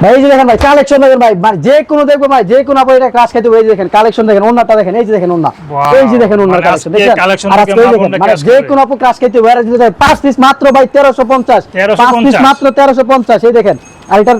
ভাই এই যে দেখেন ভাই কালেকশন দেখেন ভাই মানে যে কোনো দেখব ভাই যে কোনো আপনার এটা ক্রাশ খাইতে এই দেখেন কালেকশন দেখেন ওনারটা দেখেন এই যে দেখেন Wow! এই যে দেখেন ওনার মানে কালেকশন দেখেন আর আজকে দেখেন মানে যে। কোনো আপু ক্রাশ খাইতে আর এই পাঁচ পিস মাত্র ভাই তেরোশো পঞ্চাশ। পাঁচ পিস মাত্র তেরোশো পঞ্চাশ এই দেখেন। আর এটার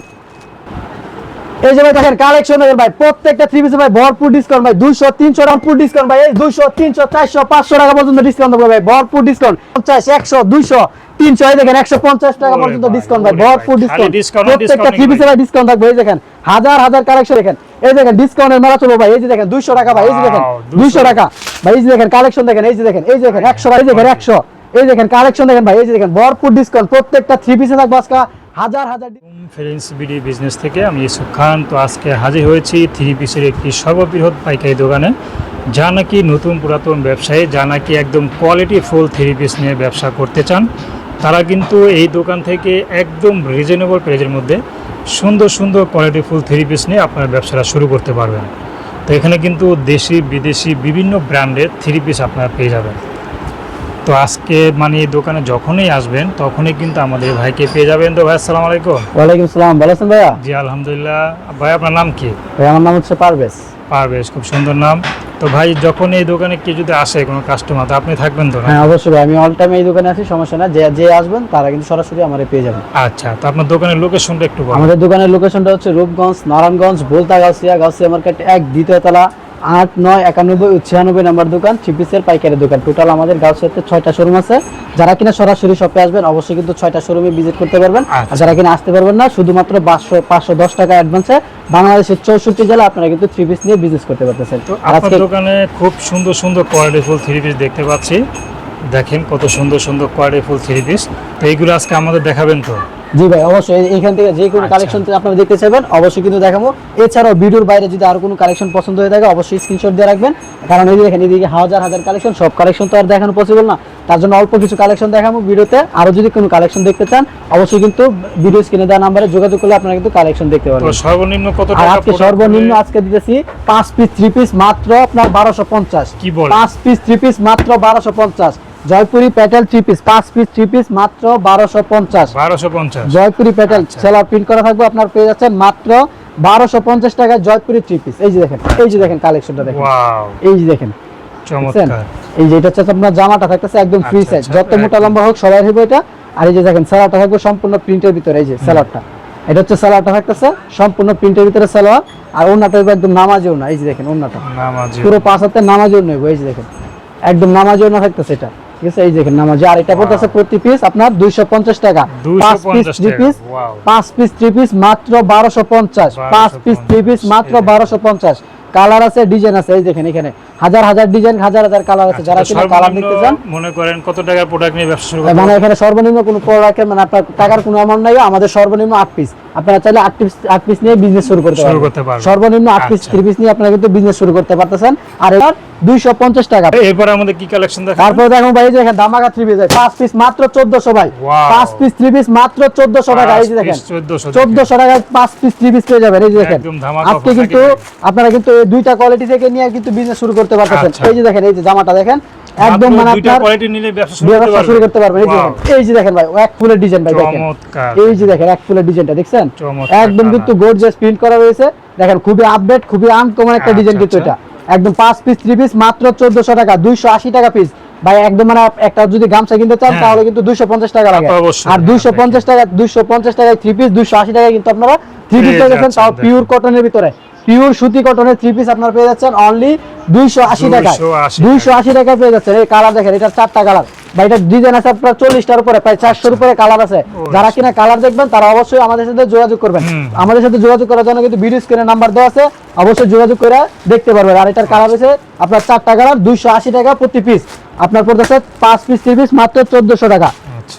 এই যে ভাই দেখেন কালেকশন দেখেন ভাই প্রত্যেকটা থ্রি পিসে ভাই ভরপুর ডিসকাউন্ট ভাই দুইশো তিনশো ভরপুর ডিসকাউন্ট ভাই এই দুইশো তিনশো চারশো পাঁচশো টাকা পর্যন্ত ডিসকাউন্ট দেবো ভাই ভরপুর ডিসকাউন্ট পঞ্চাশ একশো দুইশো তিনশো এই দেখেন একশো পঞ্চাশ টাকা পর্যন্ত ডিসকাউন্ট ভাই ভরপুর ডিসকাউন্ট প্রত্যেকটা থ্রি পিসে ভাই ডিসকাউন্ট থাকবে এই দেখেন হাজার হাজার কালেকশন দেখেন। এই দেখেন ডিসকাউন্টের মেলা চলবো ভাই এই যে দেখেন দুইশো টাকা ভাই এই যে দেখেন 200 দুইশো। টাকা। ভাই এই যে দেখেন কালেকশন দেখেন এই যে দেখেন এই যে দেখেন একশো ভাই এই যে দেখেন একশো। এই দেখেন কালেকশন দেখেন ভাই এই যে দেখেন ভরপুর ডিসকাউন্ট প্রত্যেকটা থ্রি পিসে থাকবে আজকে হাজার হাজার ফ্রেন্ডস বিডি বিজনেস থেকে আমি ইউসুফ খান। তো আজকে হাজির হয়েছি থ্রি পিসের একটি সর্ববৃহৎ পাইকারি দোকানে। যা নাকি নতুন পুরাতন ব্যবসায়ী, যা নাকি একদম কোয়ালিটি ফুল থ্রি পিস নিয়ে ব্যবসা করতে চান। তারা কিন্তু এই দোকান থেকে একদম রিজনেবল প্রাইজের মধ্যে সুন্দর সুন্দর কোয়ালিটি ফুল থ্রি পিস নিয়ে আপনার ব্যবসাটা শুরু করতে পারবেন। তো এখানে কিন্তু দেশি, বিদেশি বিভিন্ন ব্র্যান্ডের থ্রি পিস আপনারা পেয়ে যাবেন। তো আজকে মানে এই দোকানে যখনই আসবেন তখনই কিন্তু আমাদের ভাইকে পেয়ে যাবেন। তো ভাই আসসালামু আলাইকুম। ওয়ালাইকুম সালাম ভালো আছেন ভাইয়া? জি আলহামদুলিল্লাহ। ভাই আপনার নাম কি? ভাই আমার নাম হচ্ছে পারভেজ। পারভেজ খুব সুন্দর নাম। তো ভাই যখন এই দোকানে কেউ যদি আসে কোনো কাস্টমার তো আপনি থাকবেন তো না? হ্যাঁ অবশ্যই ভাই আমি অল টাইম এই দোকানে আছি সমস্যা না যে যে আসবেন তারা কিন্তু সরাসরি আমারে পেয়ে যাবেন আচ্ছা তো আপনার দোকানের লোকেশনটা একটু বলুন। আমাদের দোকানের লোকেশনটা হচ্ছে রূপগঞ্জ নারায়ণগঞ্জ বোলতা গাউসিয়া গাউসিয়া মার্কেট এক দ্বিতীয় তলা। আট নয় একানব্বই ছিয়ানব্বই নাম্বার দোকান চিপিসের পাইকারি দোকান। টোটাল আমাদের গাউসিয়াতে ছয়টা শোরুম আছে। যারা কিনা সরাসরি শপে আসবেন অবশ্যই কিন্তু ছয়টা শোরুমে ভিজিট করতে পারবেন। আর আচ্ছা। যারা কিনা আসতে পারবেন না শুধুমাত্র পাঁচশো পাঁচশো দশ টাকা অ্যাডভান্সে বাংলাদেশের চৌষট্টি জেলা আপনারা কিন্তু থ্রি পিস নিয়ে বিজনেস করতে পারতেছেন। তো আজকে দোকানে খুব সুন্দর সুন্দর কোয়ালিটিফুল থ্রি পিস দেখতে পাচ্ছি। দেখেন কত সুন্দর সুন্দর কোয়ালিটি ফুল থ্রি পিস তো এইগুলো আজকে আমাদের দেখাবেন তো? জি ভাই অবশ্যই এইখান থেকে যে কোনো আচ্ছা। কালেকশন আপনারা দেখতে চাইবেন অবশ্যই কিন্তু দেখাবো। এছাড়াও ভিডিওর বাইরে যদি আরও কোনো কালেকশন পছন্দ হয়ে থাকে অবশ্যই স্ক্রিনশট দিয়ে রাখবেন। কারণ এই দেখেন এদিকে হাজার হাজার কালেকশন সব কালেকশন তো আর দেখানো পসিবল না। তার জন্য অল্প কিছু কালেকশন দেখাবো ভিডিওতে। আরও যদি কোনো কালেকশন দেখতে চান অবশ্যই কিন্তু ভিডিও স্ক্রিনে দেওয়া নাম্বারে যোগাযোগ করলে আপনারা কিন্তু কালেকশন দেখতে পারবেন। সর্বনিম্ন কত টাকা আজকে সর্বনিম্ন আজকে দিতেছি পাঁচ পিস থ্রি পিস মাত্র আপনার বারোশো পঞ্চাশ। কি বলেন? পাঁচ পিস থ্রি পিস মাত্র বারোশো পঞ্চাশ। জয়পুরি প্যাটেল থ্রি পিস পাঁচ পিস থ্রি পিস মাত্র বারোশো পঞ্চাশ। বারোশো পঞ্চাশ। জয়পুরি প্যাটেল আচ্ছা। সেলার প্রিন্ট করা থাকবে আপনার পেয়ে যাচ্ছেন মাত্র বারোশো পঞ্চাশ টাকায় জয়পুরি থ্রি পিস এই যে দেখেন এই যে দেখেন কালেকশনটা দেখেন। এই যে দেখেন এই যে এটা হচ্ছে আপনার জামাটা থাকতেছে একদম ফ্রি আচ্ছা, সাইজ আচ্ছা, যত মোটা লম্বা হোক সবাই হবে এটা। আর এই যে দেখেন সেলারটা থাকবে সম্পূর্ণ প্রিন্টের ভিতরে এই যে সেলারটা। এটা হচ্ছে সেলারটা থাকতেছে সম্পূর্ণ প্রিন্টের ভিতরে সেলোয়ার আর ওনাটা একদম নামাজেও না এই যে দেখেন ওনাটা পুরো পাঁচ হাতে নামাজেও নেব এই যে দেখেন। একদম নামাজেও না থাকতেছে এটা। ঠিক আছে? এই যে দেখেন নামাজি আর এটা পড়তেছে প্রতি পিস আপনার দুইশো পঞ্চাশ টাকা। পাঁচ পিস 250 পিস wow। পাঁচ পিস থ্রি পিস মাত্র পিস পিস মাত্র এই দেখেন। বারোশো পঞ্চাশ। কালার আছে ডিজাইন আছে এই দেখেন এখানে। হাজার হাজার ডিজাইন হাজার হাজার কালার আছে। যারা আচ্ছা, কিনা কালার নিতে চান মনে করেন কত টাকার প্রোডাক্ট নিয়ে ব্যবসা শুরু মানে এখানে সর্বনিম্ন কোনো প্রোডাক্টের মানে আপনার টাকার কোনো অ্যামাউন্ট নাই আমাদের সর্বনিম্ন আট পিস আপনারা চাইলে আট পিস আট পিস নিয়ে বিজনেস শুরু করতে পারবেন। সর্বনিম্ন আট পিস আচ্ছা। থ্রি পিস নিয়ে আপনারা কিন্তু বিজনেস শুরু করতে পারতেছেন। আর এবার দুইশো পঞ্চাশ টাকা। এরপরে আমাদের কি কালেকশন দেখা তারপরে দেখুন ভাই এই যে দেখেন ধামাকা থ্রি পিস পাঁচ পিস মাত্র চোদ্দশো ভাই। Wow. পাঁচ পিস থ্রি পিস মাত্র চোদ্দশো টাকা। এই যে দেখেন 1400 চোদ্দশো টাকায় পাঁচ পিস থ্রি পিস পেয়ে যাবেন। এই যে দেখেন একদম ধামাকা আজকে কিন্তু আপনারা কিন্তু এই দুইটা কোয়ালিটি থেকে নিয়ে কিন্তু বিজনেস শুরু করতে পারতেছেন। আচ্ছা। এই যে দেখেন এই যে জামাটা দেখেন একদম মানে আপনার কোয়ালিটি নিলে ব্যবসা শুরু করতে করতে পারবেন। এই যে দেখেন ভাই এক ফুলের ডিজাইন ভাই দেখেন। এই যে দেখেন এক ফুলের ডিজাইনটা দেখছেন? একদম কিন্তু গর্জিয়াস প্রিন্ট করা রয়েছে। দেখেন খুবই আপডেট খুবই আনকমন একটা আচ্ছা, ডিজাইন কিন্তু আচ্ছা। এটা। একদম পাঁচ পিস থ্রি পিস মাত্র চোদ্দশো টাকা দুইশো আশি টাকা পিস ভাই একদম মানে একটা যদি গামছা কিনতে চান হ্যাঁ। তাহলে কিন্তু দুইশো পঞ্চাশ টাকা লাগে। আর দুইশো পঞ্চাশ টাকা দুইশো পঞ্চাশ টাকায় থ্রি পিস দুইশো আশি টাকায় কিন্তু আপনারা থ্রি পিস পেয়ে যাচ্ছেন, তাও। পিওর কটনের ভিতরে। পিওর সুতি কটনের থ্রি পিস আপনারা পেয়ে যাচ্ছেন অনলি দুইশো আশি টাকায়। দুইশো আশি টাকায়। পেয়ে যাচ্ছেন। এই কালার দেখেন এটা চারটা কালার বা এটা ডিজাইন আছে আপনার চল্লিশটার উপরে প্রায় চারশোর উপরে কালার আছে। যারা কিনা কালার দেখবেন তারা অবশ্যই আমাদের সাথে যোগাযোগ করবেন। আমাদের সাথে যোগাযোগ করার জন্য কিন্তু ভিডিও স্ক্রিনে নাম্বার দেওয়া আছে। অবশ্যই যোগাযোগ করে দেখতে পারবেন। আর এটার কালার আছে আপনার চারটা কালার দুইশো আশি টাকা প্রতি পিস আপনার পড়তেছে পাঁচ পিস থ্রি পিস মাত্র চোদ্দশো টাকা। আচ্ছা।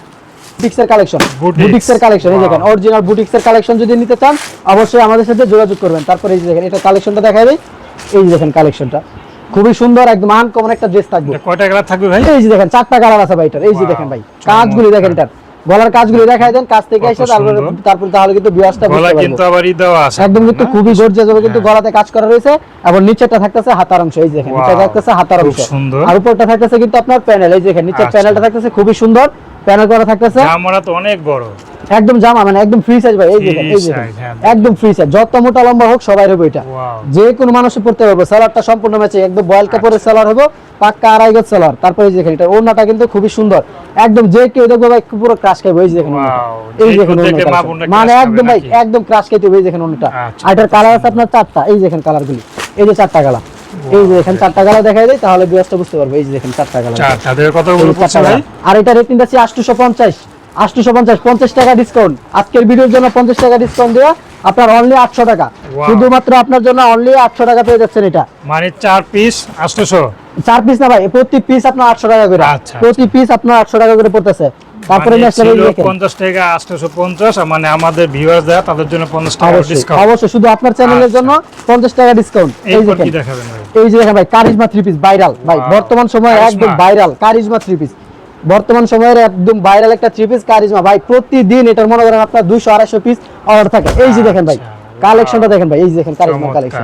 বুটিক্সের কালেকশন। বুটিক্সের কালেকশন এই দেখেন অরিজিনাল বুটিক্সের কালেকশন যদি নিতে চান অবশ্যই আমাদের সাথে যোগাযোগ করবেন। তারপরে এই যে দেখেন এটা কালেকশনটা দিই। এই যে দেখেন কালেকশনটা। খুবই সুন্দর একদম আনকমন একটা ড্রেস থাকবে। কয়টা কালার থাকবে ভাই? এই যে দেখেন চারটা কালার আছে ভাই এটার। এই যে দেখেন ভাই কাজগুলি দেখেন এটার। গলার কাজগুলি দেখাই দেন কাজ থেকে এসে তারপরে তারপর তাহলে কিন্তু বিয়াসটা কিন্তু আবার দেওয়া আছে। একদম কিন্তু খুবই গর্জিয়াস হবে কিন্তু হ্যাঁ। গলাতে কাজ করা রয়েছে এবং নিচেরটা থাকতেছে হাতার অংশ। এই যে দেখেন নিচে থাকতেছে হাতার অংশ। আর উপরটা থাকতেছে কিন্তু আপনার প্যানেল এই যে দেখেন নিচের আচ্ছা। প্যানেলটা থাকতেছে খুবই সুন্দর। প্যানেল করা থাকতেছে? আমরা তো অনেক বড়। একদম জামা মানে একদম ফ্রি সাইজ ভাই এই দেখেন এই size, হ্যাঁ, একদম ফ্রি সাইজ যত মোটা লম্বা হোক সবাই হবে এটা। যে কোনো মানুষ পড়তে পারবে। সালোয়ারটা সম্পূর্ণ ম্যাচে একদম বয়েল আচ্ছা। কাপড়ের সালোয়ার হবে পাক্কা আড়াই গজ সালোয়ার তারপরে এই যে দেখেন এটা ওড়নাটা কিন্তু খুবই সুন্দর। একদম যে কেউ দেখবে ভাই পুরো ক্রাশ খাইবে এই যে দেখেন এই দেখেন মানে একদম ভাই একদম ক্রাশ খাইতে হবে এই দেখেন ওড়নাটা। আচ্ছা, আর এটার কালার আছে আপনার চারটা। এই দেখেন কালারগুলি এই যে চারটা কালার এই যে দেখেন চারটা দেখাই দেয় তাহলে বিয়াসটা বুঝতে পারবে। এই যে দেখেন চারটা কালার চার তাদের কত বলে আর এটা রেট পঞ্চাশ আটশোশো পঞ্চাশ পঞ্চাশ টাকা ডিসকাউন্ট আজকের ভিডিওর জন্য পঞ্চাশ টাকা ডিসকাউন্ট দেওয়া। আপনার অনলি আটশো টাকা। শুধুমাত্র আপনার জন্য অনলি আটশো টাকা পেয়ে যাচ্ছেন এটা। মানে চার পিস আটশোশো? চার পিস না ভাই প্রতি পিস আপনার আটশো টাকা করে। আচ্ছা, প্রতি পিস আপনার আটশো টাকা করে পড়তেছে। তারপরে মানে নিয়ে আসলে এই ছিল দেখেন। পঞ্চাশ টাকা আটশোশো পঞ্চাশ মানে আমাদের ভিউয়ার্স দেয় তাদের জন্য পঞ্চাশ টাকা ডিসকাউন্ট অবশ্যই শুধু আপনার চ্যানেলের আচ্ছা। জন্য পঞ্চাশ টাকা ডিসকাউন্ট এই এরপর দেখাবেন এই যে দেখেন ভাই কারিজমা থ্রি পিস ভাইরাল ভাই বর্তমান সময়ে একদম ভাইরাল কারিজমা থ্রি পিস বর্তমান সময়ের একদম ভাইরাল একটা থ্রি পিস কারিজমা ভাই প্রতিদিন এটার মনে করেন আপনার দুইশো আড়াইশো পিস অর্ডার থাকে। এই যে দেখেন ভাই আচ্ছা, কালেকশনটা দেখেন ভাই এই যে দেখেন কারিজমা কালেকশন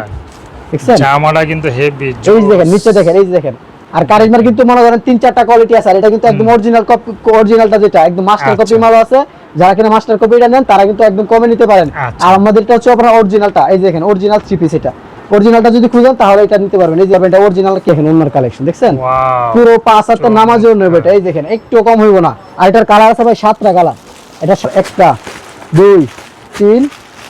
দেখছেন? জামাটা কিন্তু হেভি এই যে দেখেন নিচে দেখেন এই যে দেখেন। আর কারিজমার কিন্তু মনে করেন তিন চারটা কোয়ালিটি আছে আর এটা কিন্তু একদম অরিজিনাল কপি অরিজিনালটা যেটা একদম মাস্টার কপি। মাল আছে যারা কিনা মাস্টার কপিটা নেন তারা কিন্তু একদম কমে নিতে পারেন। আচ্ছা। আর আমাদেরটা হচ্ছে আপনার অরিজিনালটা এই যে দেখেন অরিজিনাল থ্রি পিস এটা। অরিজিনালটা যদি খুঁজেন তাহলে এটা নিতে পারবেন। এই যে এটা অরিজিনাল দেখেন অন্যার কালেকশন দেখছেন? পুরো পাঁচ হাতে নামাজেও নেবে এটা এই দেখেন একটু কম হইব না। আর এটার কালার আছে ভাই সাতটা কালার এটা একটা দুই তিন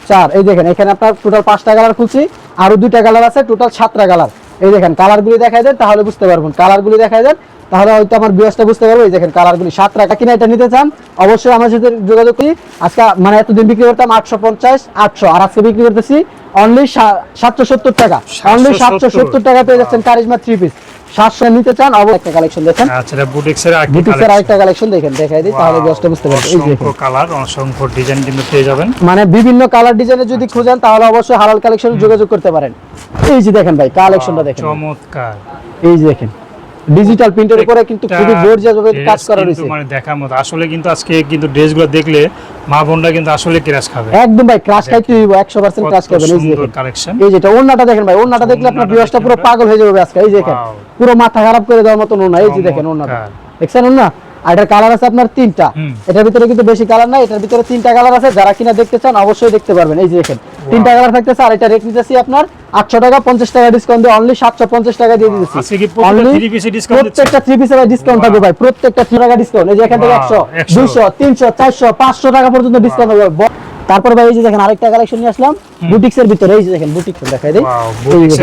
চার এই দেখেন এখানে আপনার টোটাল পাঁচটা কালার খুলছি আরও দুইটা কালার আছে টোটাল সাতটা কালার এই দেখেন কালারগুলি দেখা যায় তাহলে বুঝতে পারবেন। কালারগুলি দেখা যায় তাহলে হয়তো আমার বিয়াসটা বুঝতে পারব। এই দেখেন কালারগুলি সাত টাকা কিনা এটা নিতে চান অবশ্যই আমার সাথে যোগাযোগ করি। আজকে মানে এতদিন বিক্রি করতাম আটশো পঞ্চাশ আটশো আর আজকে বিক্রি করতেছি অনলি সাতশো সত্তর টাকা। অনলি সাতশো সত্তর টাকা পেয়ে যাচ্ছেন কারিজমা থ্রি পিস সাতশো নিতে চান অবশ্যই একটা কালেকশন দেখেন। আচ্ছা বুটিক্সের বুটিক্সের। আরেকটা কালেকশন দেখেন দেখাই দিই তাহলে দশটা বুঝতে পারবেন এই কালার অসংখ্য ডিজাইন কিন্তু পেয়ে যাবেন। মানে বিভিন্ন কালার ডিজাইনে যদি খুঁজেন তাহলে অবশ্যই হালাল কালেকশনে যোগাযোগ করতে পারেন। এই যে দেখেন ভাই কালেকশনটা দেখেন। চমৎকার। এই যে দেখেন। ডিজিটাল প্রিন্টের উপরে কিন্তু খুবই গর্জিয়াস ভাবে কাজ করা হয়েছে রয়েছে। মানে দেখার মতো। আসলে কিন্তু আজকে কিন্তু ড্রেসগুলো দেখলে মা বোনরা কিন্তু আসলে ক্রাস খাবে। একদম ভাই ক্রাশ খাইতে হইব 100% ক্রাশ খাবে এই যে সুন্দর কালেকশন এই যেটা ওন্নাটা দেখেন ভাই ওন্নাটা দেখলে আপনার বিয়াসটা পুরো পাগল হয়ে যাবে আজকে। এই যে দেখেন পুরো মাথা খারাপ করে দেওয়ার মতো ওন্না এই যে দেখেন ওন্নাটা। দেখছেন ওন্না আর এটার কালার আছে আপনার তিনটা। এটার ভিতরে কিন্তু বেশি কালার নাই এটার ভিতরে তিনটা কালার আছে যারা কিনা দেখতে চান অবশ্যই দেখতে পারবেন। এই যে দেখেন তিনটা কালার থাকতেছে আর এটা রেট নিতেছি আপনার আটশো টাকা পঞ্চাশ টাকা ডিসকাউন্ট দিয়ে অনলি সাতশো পঞ্চাশ টাকা দিয়ে দিতেছি। প্রত্যেকটা থ্রি পিসে ডিসকাউন্ট থাকবে ভাই প্রত্যেকটা থ্রি টাকা ডিসকাউন্ট এই যে এখান থেকে একশো 100 দুইশো তিনশো চারশো পাঁচশো টাকা পর্যন্ত ডিসকাউন্ট হবে। তারপর ভাই এই যে দেখেন আরেকটা কালেকশন নিয়ে আসলাম বুটিক্স এর ভিতরে এই যে দেখেন বুটিক্স দেখাই দিই।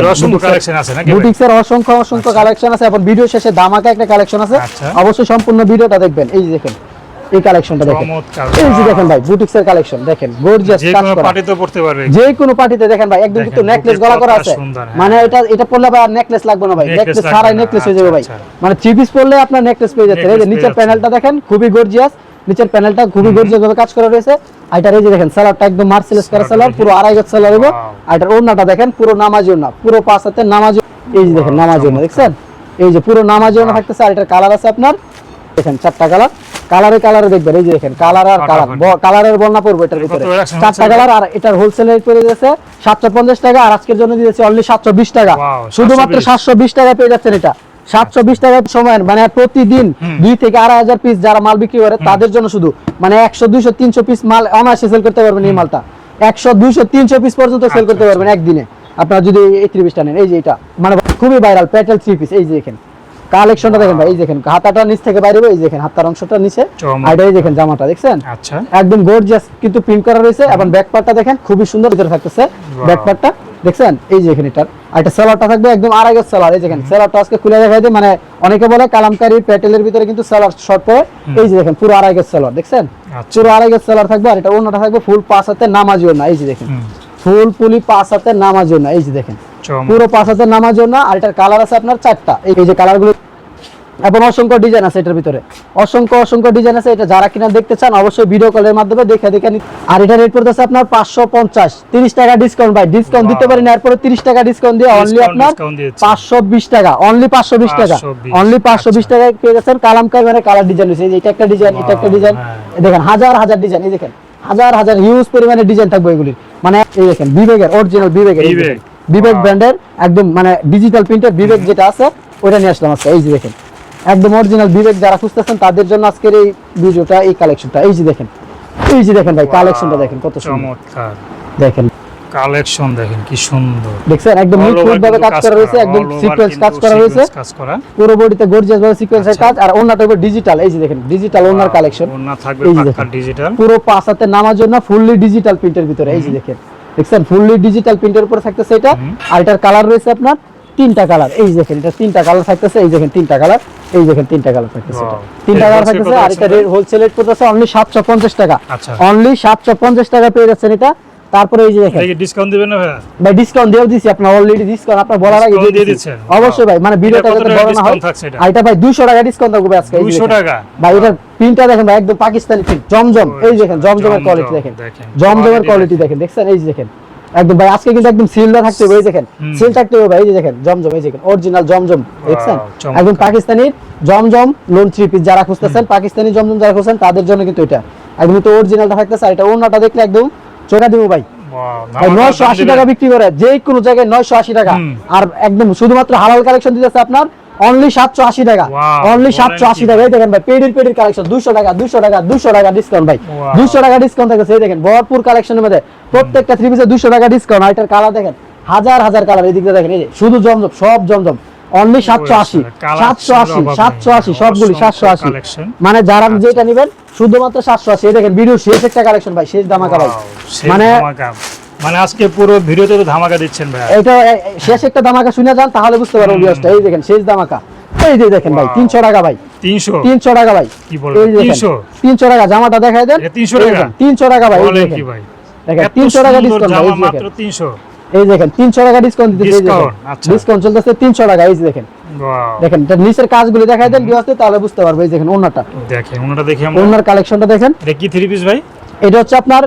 এর অসংখ্য collection আছে নাকি ভাই? এর অসংখ্য অসংখ্য কালেকশন আছে এবং ভিডিও শেষে দামাকা একটা কালেকশন আছে। আচ্ছা। অবশ্যই সম্পূর্ণ ভিডিওটা দেখবেন। এই যে দেখেন এই কালেকশনটা দেখেন। এই যে দেখেন ভাই বুটিক্স এর কালেকশন দেখেন গর্জিয়াস কাজ করা। পার্টিতে পড়তে পারবে। যে কোনো পার্টিতে দেখেন ভাই একদম কিন্তু নেকলেস গলা করা আছে। হ্যাঁ। মানে এটা এটা পরলে ভাই আর নেকলেস লাগবে না ভাই। নেকলেস ছাড়াই নেকলেস হয়ে যাবে ভাই। আচ্ছা, মানে থ্রি পিস পরলে আপনার নেকলেস পেয়ে যাচ্ছে এই যে নিচের। প্যানেলটা দেখেন খুবই গর্জিয়াস নিচের প্যানেলটা খুবই গর্জিয়াস ভাবে কাজ করা রয়েছে। আর এটার এই যে দেখেন সালারটা একদম মার্সেলেস করা সালার পুরো আড়াই গজ সালার হবে. আর ওড়নাটা দেখেন পুরো নামাজি ওড়না পুরো পাঁচ হাতে নামাজি এই যে দেখেন নামাজি ওড়না দেখছেন? এই যে পুরো নামাজি ওড়না থাকতেছে আর এটার কালার আছে আপনার দেখেন চারটা কালার কালারে কালারে দেখবেন এই যে দেখেন কালার আর কালার কালারের বর্ণা পড়বে এটার ভিতরে। চারটা কালার আর এটার হোলসেল রেট করে দিয়েছে সাতশো পঞ্চাশ টাকা আর আজকের জন্য দিয়েছে অনলি সাতশো বিশ টাকা। শুধুমাত্র সাতশো বিশ টাকা পেয়ে যাচ্ছেন এটা। সাতশো বিশ টাকার সময় মানে প্রতিদিন দুই থেকে আড়াই হাজার পিস যারা মাল বিক্রি করে তাদের জন্য শুধু মানে একশো দুইশো তিনশো পিস মাল অনায়াসে সেল করতে পারবেন এই মালটা। একশো দুইশো তিনশো পিস পর্যন্ত সেল আচ্ছা, করতে পারবেন একদিনে। আপনারা যদি এই থ্রি পিসটা নেন এই যে এটা মানে খুবই ভাইরাল প্যাটেল থ্রি পিস এই যে দেখেন। কালেকশনটা দেখেন ভাই এই দেখেন হাতাটা নিচ থেকে বাইরে এই দেখেন হাতার অংশটা নিচে। আর এই দেখেন জামাটা দেখছেন? আচ্ছা। একদম গর্জিয়াস কিন্তু প্রিন্ট করা রয়েছে এবং ব্যাক পার্টটা দেখেন খুবই সুন্দর ভিতরে থাকতেছে ব্যাক পার্টটা দেখছেন? এই যে এখানে এটার। আর এটা সেলারটা থাকবে একদম আড়াই গজ সেলার এই দেখেন সেলারটা আজকে খুলে দেখা যায় মানে অনেকে বলে কালামকারী প্যাটেলের ভিতরে কিন্তু সেলার শর্ট পরে এই যে দেখেন পুরো আড়াই গজ সেলার দেখছেন? আচ্ছা। পুরো আড়াই গজ সেলার থাকবে আর এটা অন্যটা থাকবে ফুল পাঁচ হাতে নামাজিও না এই যে দেখেন ফুল পুলি পাঁচ হাতে নামাজিও না এই যে দেখেন পুরো পাঁচ হাতে নামাজিও না আর এটার কালার আছে আপনার চারটা। এই যে কালার কালারগুলো এবং অসংখ্য ডিজাইন আছে এটার ভিতরে। অসংখ্য অসংখ্য ডিজাইন আছে এটা যারা কিনা দেখতে চান অবশ্যই ভিডিও কলের মাধ্যমে দেখে দেখে আর এটা রেট পড়তেছে আপনার পাঁচশো পঞ্চাশ তিরিশ টাকা ডিসকাউন্ট ভাই। ডিসকাউন্ট দিতে. পারেন এরপরে তিরিশ টাকা ডিসকাউন্ট দিয়ে অনলি আপনার পাঁচশো বিশ টাকা অনলি পাঁচশো বিশ টাকা। অনলি পাঁচশো বিশ টাকায় পেয়ে যাচ্ছেন কালামকার মানে কালার ডিজাইন হয়েছে। এটা একটা ডিজাইন এটা একটা ডিজাইন। দেখেন হাজার হাজার ডিজাইন এই দেখেন হাজার হাজার হিউজ পরিমাণে ডিজাইন থাকবে এগুলির। মানে এই দেখেন বিবেকের অরিজিনাল বিবেকের বিবেক। বিবেক ব্র্যান্ডের একদম মানে ডিজিটাল প্রিন্টের বিবেক যেটা আছে ওটা নিয়ে আসলাম আজকে। এই যে দেখেন একদম অরিজিনাল বিবেক যারা খুঁজতেছেন তাদের জন্য আজকের এই ভিডিওটা এই কালেকশনটা এই যে দেখেন এই যে দেখেন ভাই কালেকশনটা দেখেন কত সুন্দর। চমৎকার। দেখেন। কালেকশন দেখেন কি সুন্দর। দেখছেন? একদম নিখুঁত ভাবে কাজ করা রয়েছে একদম সিকোয়েন্স কাজ করা sequence কাজ করা। পুরো বডিতে গর্জিয়াস ভাবে সিকোয়েন্সের আচ্ছা। কাজ আর ওনাটা উপর ডিজিটাল এই যে দেখেন ডিজিটাল ওনার কালেকশন ওনা থাকবে পাক্কা ডিজিটাল পুরো পাঁচ হাতে নামার জন্য ফুললি ডিজিটাল প্রিন্টের ভিতরে এই যে দেখেন। দেখছেন? ফুললি ডিজিটাল প্রিন্টের উপরে থাকতেছে এটা আর এটার কালার রয়েছে আপনার তিনটা কালার এই দেখেন এটা তিনটা কালার থাকতেছে এই দেখেন তিনটা কালার এই দেখেন তিনটা কালার থাকতেছে। তিনটা কালার থাকতেছে আর এটা হোলসেল রেট করতেছে অনলি সাতশো পঞ্চাশ টাকা। আচ্ছা। অনলি সাতশো পঞ্চাশ টাকা পেয়ে যাচ্ছেন এটা। তারপরে এই যে দেখেন। এটা কি ডিসকাউন্ট দিবেন না ভাইয়া? ভাই ডিসকাউন্ট দিয়েও দিছি আপনার অলরেডি ডিসকাউন্ট আপনার বলার আগে দিয়ে দিয়ে দিচ্ছি দিচ্ছেন? অবশ্যই ভাই মানে ভিডিওটা এটা যাতে টাকা বড় না হয়। এটা? আর এটা ভাই 200 টাকা ডিসকাউন্ট থাকবে আজকে এই 200 টাকা? ভাই এটার প্রিন্টটা দেখেন ভাই একদম পাকিস্তানি প্রিন্ট জমজম এই দেখেন জমজমের কোয়ালিটি দেখেন দেখেন। জমজমের কোয়ালিটি দেখেন দেখছেন? এই যে দেখেন একদম ভাই আজকে কিন্তু একদম সিলটা থাকতে হবে দেখেন। সিল থাকতে হবে ভাই দেখেন জমজম এই দেখেন অরিজিনাল জমজম দেখছেন? একদম পাকিস্তানি জমজম লোন থ্রি পিস যারা খুঁজতেছেন পাকিস্তানি জমজম যারা খুঁজছেন তাদের জন্য কিন্তু এটা। একদম তো অরিজিনালটা থাকতেছে আর এটা অন্যটা দেখলে একদম চোখা দিব ভাই। নয়শো আশি টাকা বিক্রি করে যে কোনো জায়গায় নয়শো আশি টাকা। আর একদম শুধুমাত্র হালাল কালেকশন দিতেছে আপনার অনলি সাতশো আশি টাকা। অনলি সাতশো আশি টাকা। এই দেখেন ভাই পেডির পেডির কালেকশন দুশো টাকা দুশো টাকা দুশো টাকা ডিসকাউন্ট ভাই। দুশো টাকা ডিসকাউন্ট থাকছে এই দেখেন ভরপুর কালেকশনের মধ্যে। প্রত্যেকটা থ্রি পিসে দুশো টাকা ডিসকাউন্ট আর এটার কালার দেখেন হাজার হাজার কালার এই দিকটা দেখেন এই শুধু জমজম সব জমজম। অনলি সাতশো আশি সাতশো আশি সাতশো আশি সবগুলি সাতশো আশি। মানে যারা আচ্ছা। যেটা নেবেন শুধুমাত্র সাতশো আশি এই দেখেন ভিডিও শেষ একটা কালেকশন ভাই শেষ দামাকা ভাই। মানে। মানে আজকে পুরো ভিডিওতে তো ধামাকা দিচ্ছেন ভাই। এটা শেষ একটা দামাকা শুনে যান তাহলে বুঝতে পারবেন ভিউয়ার্সটা এই দেখেন শেষ দামাকা এই যে দেখেন ভাই Wow. তিনশো টাকা ভাই। তিনশো? তিনশো টাকা ভাই। কি যে দেখেন 300 টাকা জামাটা দেখাই দেন। 300 টাকা? দেখেন, তিনশো টাকা ভাই বলেন কি ভাই? দেখেন এত তিনশো টাকা ডিসকাউন্ট এই মাত্র দেখেন। তিনশো? এই দেখেন তিনশো টাকা ডিসকাউন্ট দিতেছে এই আচ্ছা। ডিসকাউন্ট চলতেছে তিনশো টাকা এই দেখেন। Wow, দেখেন এটা নিচের কাজগুলি দেখায় দেন ভিউয়ার্সদের তাহলে বুঝতে পারবে এই দেখেন ওনাটা দেখেন ওনাটা দেখি আমরা ওনার কালেকশনটা দেখেন। এটা কি থ্রি পিস ভাই? এটা হচ্ছে আপনার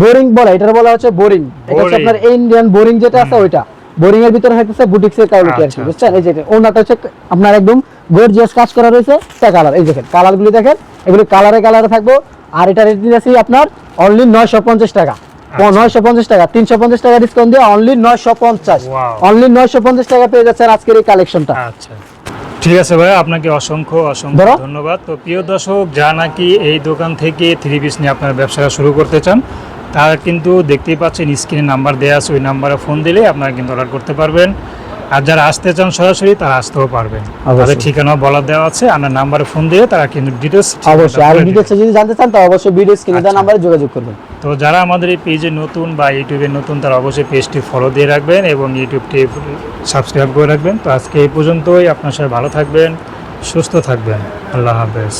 বোরিং বলে এটা বলা হচ্ছে বোরিং। এটা হচ্ছে আপনার ইন্ডিয়ান বোরিং যেটা আছে ওইটা। বোরিং এর ভিতরে হচ্ছে বুটিক্সের কোয়ালিটি আর কি আচ্ছা, বুঝছেন? এই যে ওনাটা হচ্ছে আপনার একদম গর্জিয়াস কাজ করা রয়েছে তা কালার এই দেখেন কালার গুলি দেখেন এগুলি কালারে কালারে থাকব। আর এটা রেট দিয়েছি আপনার অনলি নয়শো পঞ্চাশ টাকা। আচ্ছা। নয়শো পঞ্চাশ টাকা তিনশো পঞ্চাশ টাকা ডিসকাউন্ট দিয়ে অনলি নয়শো পঞ্চাশ। Wow. অনলি নয়শো পঞ্চাশ টাকা পেয়ে যাচ্ছেন আজকের এই কালেকশনটা আচ্ছা। ঠিক আছে ভাই আপনাকে অসংখ্য অসংখ্য ধন্যবাদ। তো প্রিয় দর্শক যা নাকি এই দোকান থেকে থ্রি পিস নিয়ে আপনার ব্যবসাটা শুরু করতে চান তারা কিন্তু দেখতেই পাচ্ছেন স্ক্রিনে নাম্বার দেওয়া আছে ওই নাম্বারে ফোন দিলে আপনারা কিন্তু অর্ডার করতে পারবেন। আর যারা আসতে চান সরাসরি তারা আসতেও পারবেন। তাদের ঠিকানা বলা দেওয়া আছে আপনার নাম্বারে ফোন দিয়ে তারা কিন্তু ডিটেলস অবশ্যই। আর ডিটেলস যদি জানতে চান তো অবশ্যই ভিডিও স্ক্রিনে দেওয়া আচ্ছা। নাম্বারে যোগাযোগ করবেন। তো যারা আমাদের এই পেজে নতুন বা ইউটিউবে নতুন তারা অবশ্যই পেজটি ফলো দিয়ে রাখবেন এবং ইউটিউবটি সাবস্ক্রাইব করে রাখবেন। তো আজকে এই পর্যন্তই। আপনার সবাই ভালো থাকবেন সুস্থ থাকবেন। আল্লাহ হাফেজ।